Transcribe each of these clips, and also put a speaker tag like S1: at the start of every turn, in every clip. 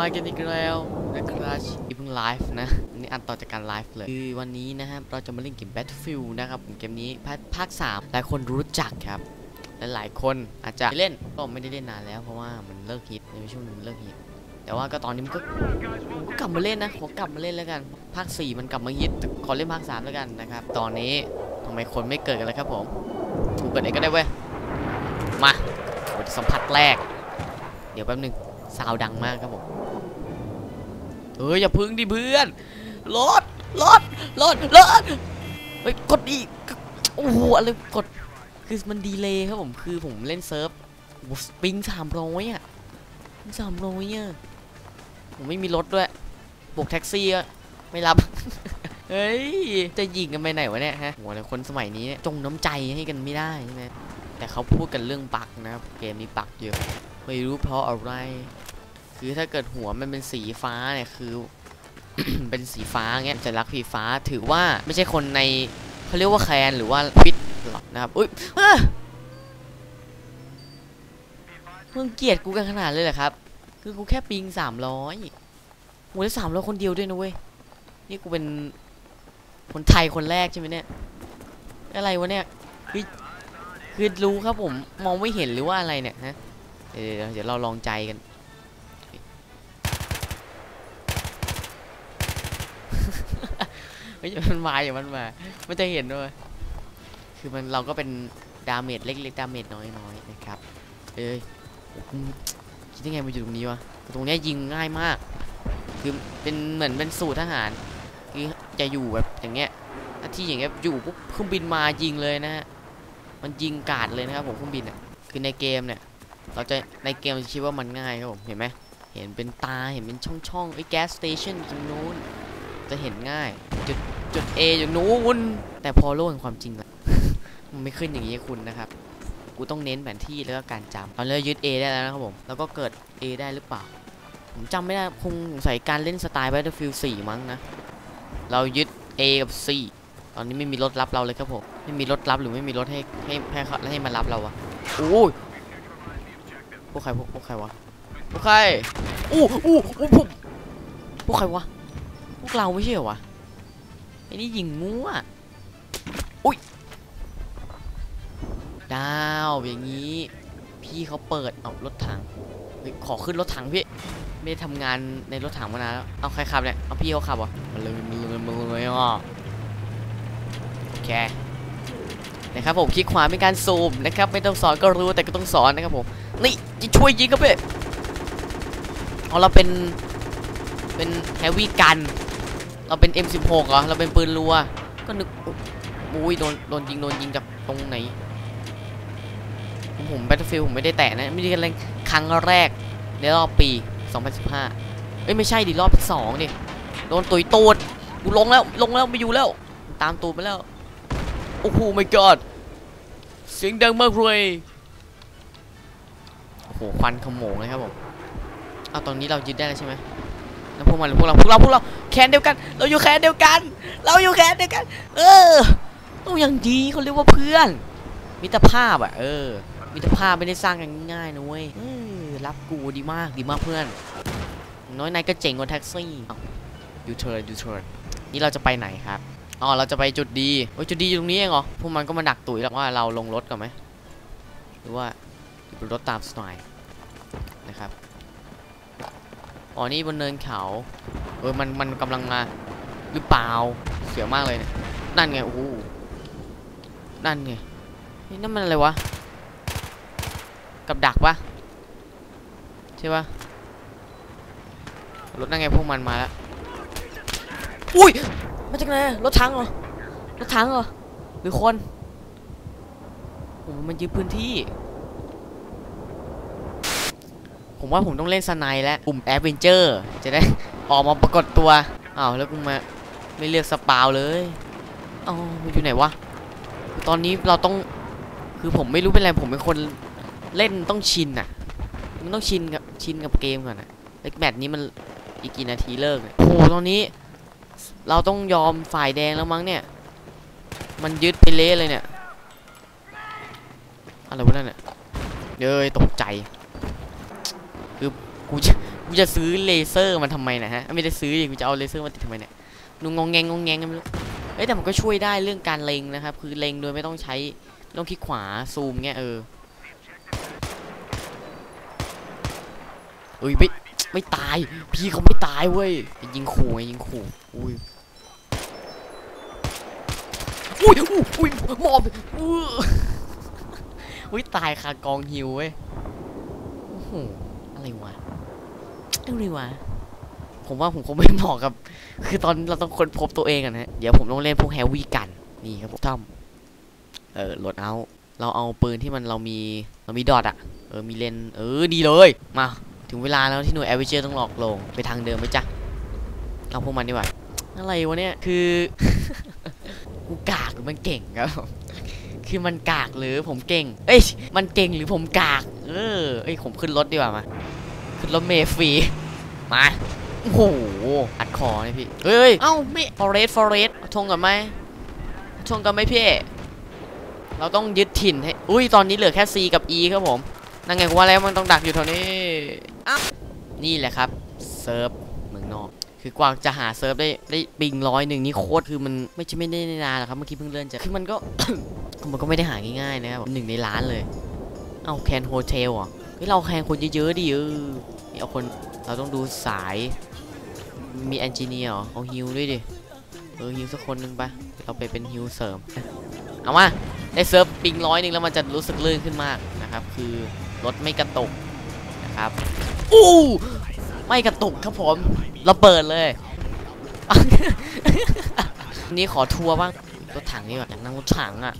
S1: มากันอีกแล้วนะครับอีพิ่งไลฟ์นะอันนี้อันต่อจากการไลฟ์เลย คือวันนี้นะครับเราจะมาเล่นเกม Battlefield นะครับผมเกมนี้ภาคภาค3หลายคนรู้จักครับและหลายคนอาจจะเล่นก็ไม่ได้เล่นนานแล้วเพราะว่ามันเลิกฮิตในช่วงนึงมันเลิกฮิตแต่ว่าก็ตอนนี้มันก็ก็กลับมาเล่นนะขอกลับมาเล่นแล้วกัน ภาค 4 มันกลับมาฮิตขอเล่นภาค3แล้วกันนะครับตอนนี้ทำไมคนไม่เกิดกันเลยครับผมถูกเกิดเองก็ได้เว้ยมาสัมผัสแรก เดี๋ยวแป๊บนึงซาวดังมากครับผม เฮ้ยอย่าพึ่งดิเพื่อนรถรถรถรถเฮ้ยกดอีกโอ้โหอะไรกดคือมันดีเลยครับผมคือผมเล่นเซิร์ฟโอ้โหปิงสามร้อยอะสามร้อยอะผมไม่มีรถด้วยบวกแท็กซี่อะไม่รับ เฮ้ย จะยิงกันไปไหนวะเนี่ยฮะโหแต่คนสมัยนี้จงน้ำใจให้กันไม่ได้ใช่ไหมแต่เขาพูดกันเรื่องบั๊กนะครับ เกมนี้บั๊กเยอะ ไม่รู้เพราะอะไร คือถ้าเกิดหัวมันเป็นสีฟ้าเนี่ยคือ เป็นสีฟ้าเงี้ยจะรักษ์สีฟ้าถือว่าไม่ใช่คนในเขาเรียกว่าแคนหรือว่าฟิตหรอกนะครับอุ้ยมึงเกลียดกูกันขนาดเลยเหรอครับ คือกูแค่ปิงสามร้อยโหได้สามร้อยคนเดียวด้วยนะเว้ยนี่กูเป็นคนไทยคนแรกใช่ไหมเนี่ยอะไรวะเนี่ยคือคือรู้ครับผมมองไม่เห็นหรือว่าอะไรเนี่ยฮะเดี๋ยวเดี๋ยวเราลองใจกัน เฮ้ยมันมาอย่างมันมาไม่จะเห็นด้วยคือมันเราก็เป็นดาเมจเล็กๆดาเมจน้อยๆนะครับ เอ้ยคิดยังไงมาอยู่ตรงนี้วะ ตรงนี้ยยิงง่ายมาก คือเป็นเหมือนเป็นสูตรทหารคือจะอยู่แบบอย่างเงี้ยหน้าที่อย่างเงี้ยอยู่ปุ๊บเครื่องบินมายิงเลยนะฮะ มันยิงกาดเลยนะครับผมเครื่องบินอะ คือในเกมเนี่ย เราจะในเกมจะคิดว่ามันง่ายครับผม เห็นไหมเห็นเป็นตา เห็นเป็นช่องๆไอ้แก๊สสเตชันตรงนู้น จะเห็นง่าย จุดจุด A อยู่นู้นแต่พอโลกแห่งความจริงละมันไม่ขึ้นอย่างนี้คุณนะครับ กูต้องเน้นแผนที่แล้วก็การจำตอนนี้ยึด A ได้แล้วนะครับผม แล้วก็เกิด A ได้หรือเปล่า ผมจำไม่ได้คงสงสัยการเล่นสไตล์ Battlefield 4 มั้งนะ เรายึด A กับ C ตอนนี้ไม่มีรถรับเราเลยครับผม ไม่มีรถรับหรือไม่มีรถให้ให้ให้เขาให้มารับเราวะโอ้ยพวกใครพวกพวกใครวะ พวกใคร อู้อู้อู้พวกพวกใครวะ พวกเราไม่ใช่เหรอวะไอ้นี่ยิงมั่วอุ้ยดาวอย่างนี้ พี่เขาเปิดเอารถถังขอขึ้นรถถังพี่ไม่ได้ทำงานในรถถังมานานแล้วเอาใครขับเนี่ยเอาพี่เขาขับวะมันเลยมันเลยมันเลยอะโอเคนะครับผมคลิกขวาเป็นการซูมนะครับไม่ต้องสอนก็รู้แต่ก็ต้องสอนนะครับผมนี่จะช่วยยิงครับพี่เอาเราเป็นเป็นแฮวี่กัน เราเป็น M16 เหรอ เราเป็นปืนรัว ก็นึกอุ้ยโดนโดนยิงโดนยิงจากตรงไหน ผม Battlefield ผมไม่ได้แตะนะไม่ได้เล่นครั้งแรกในรอบปี 2015 เอ้ยไม่ใช่ดิรอบที่สองดิโดนตุยตูดกูลงแล้วลงแล้วไม่อยู่แล้ว ตามตูดมาแล้ว โอ้โห my god เสียงดังมากเลยโอ้โหควันขโมงเลยครับผมเอาตอนนี้เรายึดได้แล้วใช่ไหมแล้วพวกมันหรือพวกเราพวกเราพวกเรา แคนเดียวกัน เราอยู่แคนเดียวกัน เราอยู่แคนเดียวกัน เออต้องอย่างดีเขาเรียกว่าเพื่อน มิตรภาพอะ เออ มิตรภาพไม่ได้สร้างกันง่ายๆนะเว้ยรับกูดีมากดีมากเพื่อน น้อยนายก็เจ๋งกว่าแท็กซี่ยูเทิร์นยูเทิร์นนี่เราจะไปไหนครับ อ๋อ เราจะไปจุดดีโอ้ยจุดดีอยู่ตรงนี้เองเหรอ พวกมันก็มาดักตุ๋ยแล้วว่าเราลงรถก่อนไหม หรือว่าอยู่บนรถตามสไตล์นะครับ อ๋อ นี่บนเนินเขา เออมันมันกำลังมาหรือเปล่าเสียวมากเลยเนี่ยนั่นไงโอ้โหนั่นไงนี่นั่นมันอะไรวะกับดักปะใช่ปะรถนั่นไงพวกมันมาแล้วอุ้ยมาจากไหนรถถังเหรอรถถังเหรอหรือคนโอ้โหมันยึดพื้นที่ ผมว่าผมต้องเล่นสไนด์แล้วปุ่มแอดเวนเจอร์จะได้ ออกมาปรากฏตัวอ้าวแล้วกูมาไม่เลือกสปาวเลยเอ้ามันอยู่ไหนวะ ตอนนี้เราต้อง คือผมไม่รู้เป็นไรผมเป็นคนเล่นต้องชินอะมันต้องชินกับชินกับเกมก่อนอะแล้วแมตช์นี้มันอีกกี่นาทีเลิกเนี่ยโอ้โหตอนนี้ เราต้องยอมฝ่ายแดงแล้วมั้งเนี่ย มันยึดไปเละเลยเนี่ย อะไรวะนั่นเนี่ยเย้ยตกใจ คือกู กูจะซื้อเลเซอร์มันทำไมนะฮะ ไม่ได้ซื้อดิกูจะเอาเลเซอร์มาติดทำไมเนี่ยนูงงแงงงงแงงกันไม่รู้เอ้ยแต่มันก็ช่วยได้เรื่องการเล็งนะครับ คือเล็งโดยไม่ต้องใช้ไม่ต้องคลิกขวาซูมเงี้ยเออเอ้ยไม่ไม่ตาย พี่เขาไม่ตายเว้ยยิงขู่ไงยิงขู่อุ้ยอุ้ยอุ้ยหมอบอุ้ยอุ้ยตายคากองฮิวเว้ยโอ้โหอะไรวะ อะไรวะผมว่าผมคงไม่เหมาะกับ คือตอนเราต้องค้นพบตัวเองอะนะเดี๋ยวผมต้องเล่นพวกแฮร์วี่กัน นี่ครับผมทำเออโหลดเอา เราเอาปืนที่มันเรามีเรามีดอทอะเออมีเลนเออดีเลย มา ถึงเวลาแล้วที่หน่วยแอเวเจอร์ต้องหลอกลงไปทางเดิมไหมจ๊ะเอาพวกมันดีกว่าอะไรวะเนี่ยคือกูกากหรือมันเก่งครับคือมันกากหรือผมเก่ง เอ้ย มันเก่งหรือผมกาก เออ เอ้ย ผมขึ้นรถดีกว่ามา ขึ้นรถเมล์ฟรีมาโอ้โหอัดคอเลยพี่เฮ้ยเอ้าไม่ฟอเรสฟอเรสชงกันไหมชงกันไหมพี่เราต้องยึดถิ่นให้อุ้ยตอนนี้เหลือแค่ C กับ E ครับผมนั่นไงกูว่าแล้วมันต้องดักอยู่แถวนี้อ้าวนี่แหละครับเซิร์ฟเมืองนอก คือกว่าจะหาเซิร์ฟได้ได้ปิงร้อยหนึ่งนี่โคตรคือมันไม่ใช่ไม่ได้นานหรอกครับเมื่อกี้เพิ่งเลื่อนจะคือมันก็มันก็ไม่ได้หาง่ายๆนะครับหนึ่งในล้านเลยเอาแคนโฮเทลอะ เฮ้ยเราแคนคนเยอะๆดิเออเอาคนเราต้องดูสาย มีแอนจิเนียร์เอาฮิวด้วยดิ เออฮิวสักคนหนึ่งไป เราไปเป็นฮิวเสริม เอามาได้เซิร์ฟปิงร้อยหนึ่งแล้วมันจะรู้สึกลื่นขึ้นมากนะครับ คือรถไม่กระตุกนะครับอู้ไม่กระตุกครับผมเราเปิดเลยนี่ขอทัวร์บ้างรถถังนี่แบบอยากนั่งรถถังอะ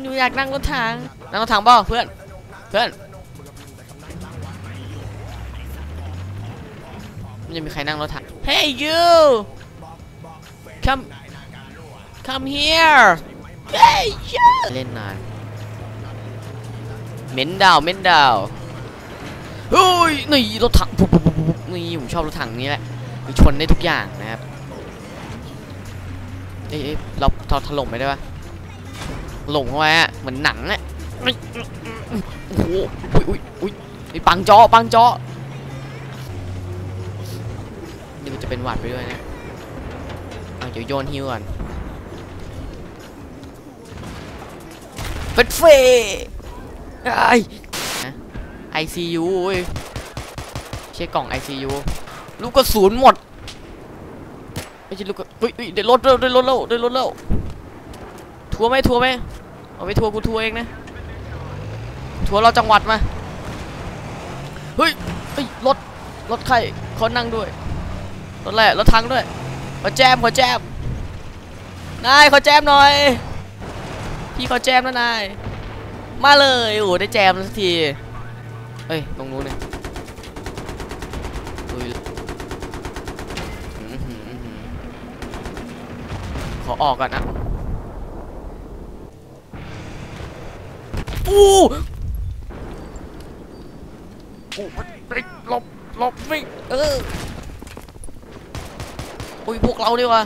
S1: หนูอยากนั่งรถถังนั่งรถถังบ้าเพื่อน เพื่อน มันจะมีใครนั่งรถถัง Hey you come come here Hey you เล่นนานเม้นดาวเม้นดาวเฮ้ยนี่รถถังปุ๊บปุ๊บปุ๊บนี่ผมชอบรถถังนี้แหละชนได้ทุกอย่างนะครับเอ้ยเราเราถล่มไปได้ปะถล่มเข้าไปอะเหมือนหนังอะเอ้ยโอ้โหอุ้ยอุ้ยอุ้ยปังจอปังจอ เป็นหวัดไปด้วยนี่ยเดี๋ยวโยนฮิวก่อนเฟดเฟไอ้นะ ICU เช็คกล่อง ICU ลูกกระสุนหมดไม่ใช่ลูกกระเฮ้ยเฮ้ยได้รถแล้วได้รถแล้วได้รถแล้วทัวร์ไหมทัวร์ไหมเอาไปทัวร์กูทัวร์เองนะทัวร์เราจังหวัดมาเฮ้ยเฮ้ยรถรถใครขอนั่งด้วย รถอะไรรถทังด้วยขอแจมขอแจมนายขอแจมหน่อย พี่ขอแจมนะนาย มาเลยโอ้โหได้แจมสักทีเฮ้ยตรงนู้นเนี่ยอุ้ยอื้อหืออื้อหือขอออกก่อนนะอู้โอ้หลบหลบไม่เออ อุ้ยพวกเราดีกว่า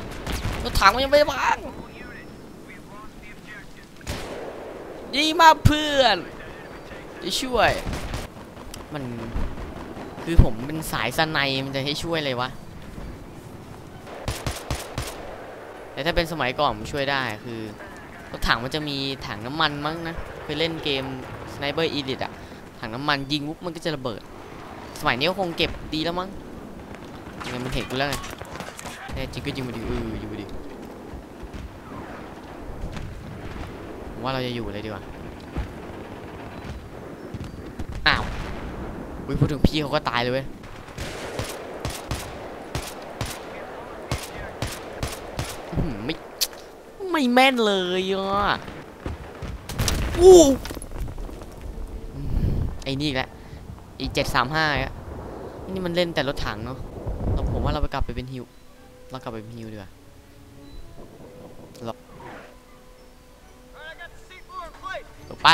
S1: รถถังมันยังไม่ได้พังดีมากเพื่อนจะช่วย มันคือผมเป็นสายสไนมันจะให้ช่วยเลยวะแต่ถ้าเป็นสมัยก่อนมันช่วยได้คือรถถังมันจะมีถังน้ำมันมั้งนะเคยเล่นเกม Sniper Elite อะถังน้ำมันยิงปุ๊บมันก็จะระเบิด สมัยนี้ก็คงเก็บดีแล้วมั้งยังไงมันเห็นกูแล้วไง แน่จริงก็ยิงมาดิเอออยู่มาดิผมว่าเราจะอยู่เลยดีกว่าอ้าวอุ้ยพูดถึงพี่เขาก็ตายเลยเว้ยไม่ไม่แม่นเลยอะอู้ไอ้นี่อีกแล้วอีเจ็ดสามห้าอะนี่มันเล่นแต่รถถังเนาะเราผมว่าเราไปกลับไปเป็นฮิว เรากลับไปฮิวดีกว่าเราเดี๋ยวไป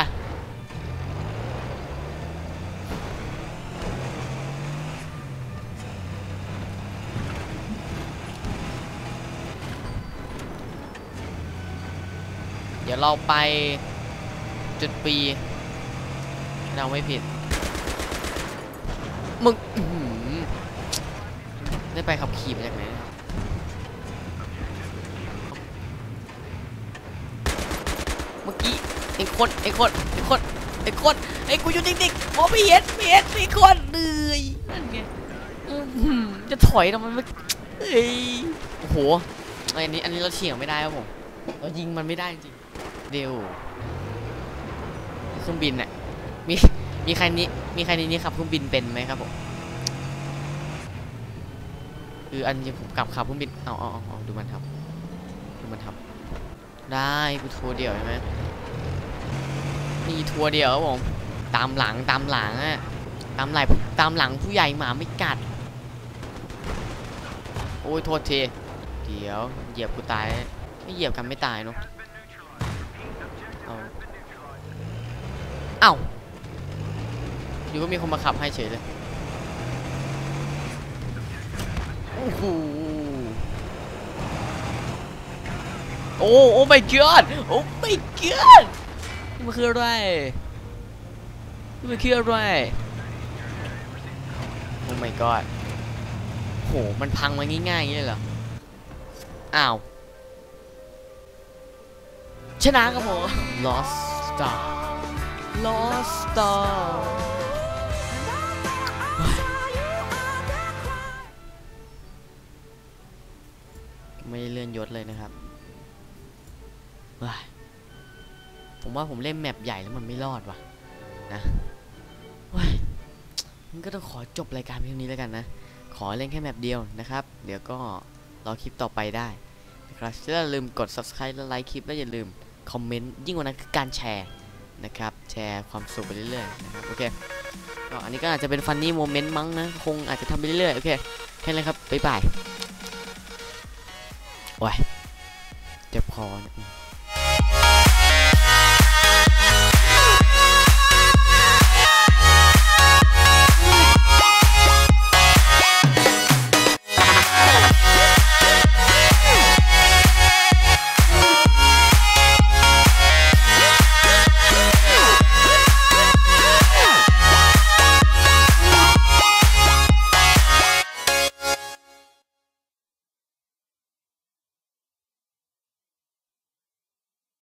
S1: เดี๋ยวเราไปจุดปีเราไม่ผิด มึงได้ไปขับขี่มาจากไหน เนี่ยเมื่อกี้ไอ้คนไอ้คนไอ้คนไอ้คนไอ้กูอยู่นิ่งๆมองไม่เห็นไม่เห็นไอ้คนเหนื่อยนั่นไงอื้อหือจะถอยทำไมไม่เฮ้ยโอ้โหอันนี้อันนี้เราเฉียงไม่ได้ครับผมเรายิงมันไม่ได้จริงเดี๋ยวเครื่องบินน่ะมีมีใครนี้มีใครในนี้ขับเครื่องบินเป็นไหมครับผมคืออันนี้ผมกลับขับเครื่องบินเอาเอาเอาเอาดูมันทำดูมันทำ ได้กูทัวร์เดียวใช่ไหมนี่ทัวร์เดียวครับผมตามหลังตามหลังอะตามไหลงตามหลังผู้ใหญ่หมาไม่กัด โอ้ยโทษทีเดี๋ยวเหยียบกูตายไม่เหยียบกันไม่ตายเนาะเอาเอ้าอยู่ก็มีคนมาขับให้เฉยเลยโอ้โห โอ้โอ้ my god โอ้ my god นี่มันคืออะไรนี่มันคืออะไรโอ้ my god โหมันพังมาง่ายๆอย่างนี้เลยเหรออ้าวชนะครับผม lost star lost star ไม่ได้เลื่อนยศเลยนะครับ ว้าผมว่าผมเล่นแมปใหญ่แล้วมันไม่รอดว่ะนะว้ามันก็ต้องขอจบรายการเพียงนี้แล้วกันนะ ขอเล่นแค่แมปเดียวนะครับ เดี๋ยวก็รอคลิปต่อไปได้นะครับอย่าลืมกด subscribe และไลค์คลิป และอย่าลืมคอมเมนต์ยิ่งกว่านั้นคือการแชร์นะครับ แชร์ความสุขไปเรื่อยๆนะครับโอเคก็อันนี้ก็อาจจะเป็นฟันนี่โมเมนต์มั้งนะ คงอาจจะทำไปเรื่อยๆ โอเค แค่นั้นครับ บ๊ายบายโอ้ยเจ็บคอนะ